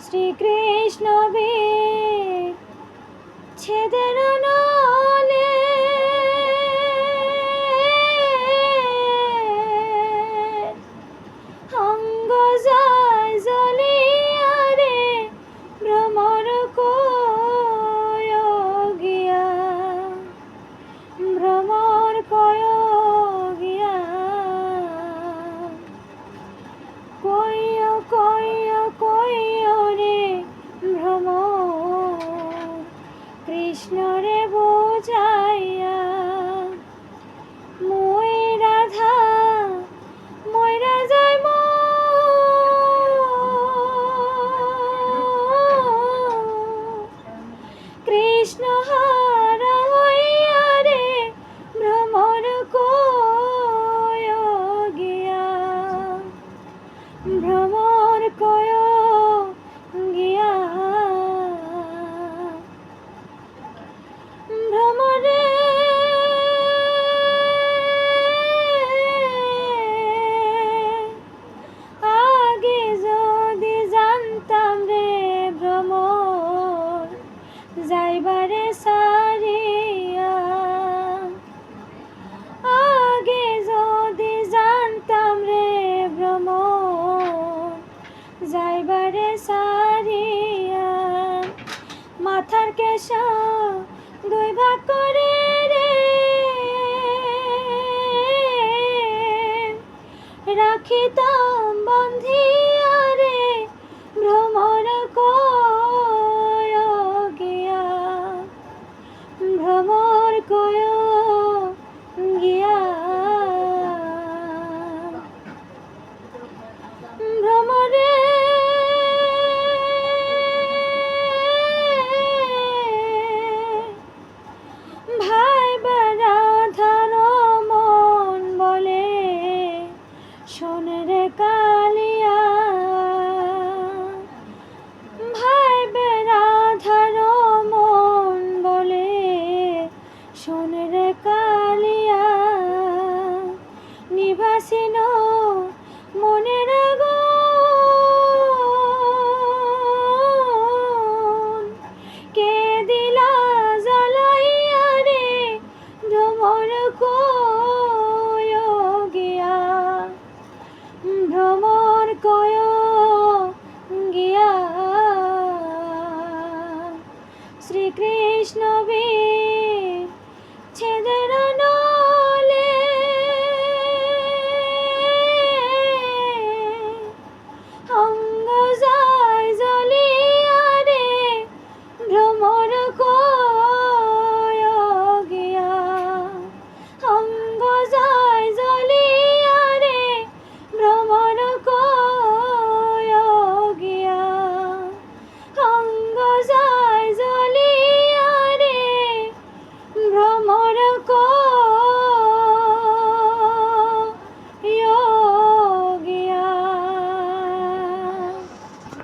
শ্রীকৃষ্ণ বেদ কই কই জলিয়া কয় কয় কয় কৃষ্ণ রে বোঝাইয়া মই রাধা মই রাজাই কৃষ্ণ হা কেশ দুই ভাগ করে রে। রাখিতাম বন্ধী কয় গিয়া। শ্রীকৃষ্ণ বীর